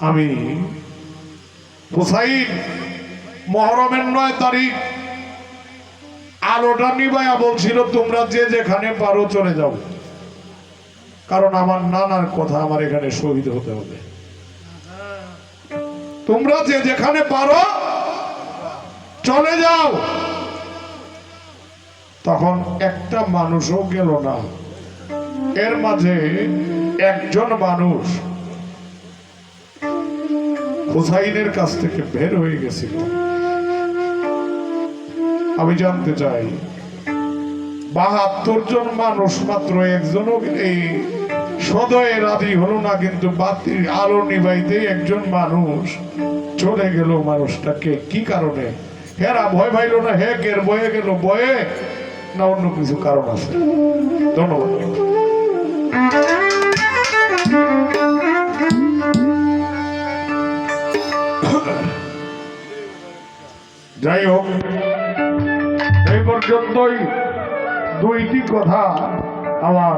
আমি হুসাইন মহরমের নয় তারিখ আলোটা নিবাইয়া বলছিল, তোমরা যে যেখানে পারো চলে যাও। কারণ আমার নানার কথা আমার এখানে শহীদ হতে হবে। তোমরা যে যেখানে পারো চলে যাও। তখন একটা মানুষও গেল না। এর মাঝে একজন মানুষ হুসাইনের কাছ থেকে বের হয়ে গেছিল আমি জানতে চাই, বাহাত্তর জন মানুষ মাত্র একজনও এই সদয়ে রাজি হলো না, কিন্তু বাতি আলো নিবাইতে একজন মানুষ চলে গেল মানুষটাকে। কি কারণে? হেরা ভয় পাইল না? হে কের বয়ে গেল? বয়ে? না অন্য কিছু কারণ আছে? ধন্যবাদ। যাই হোক এই পর্যন্তই দুইটি কথা আমার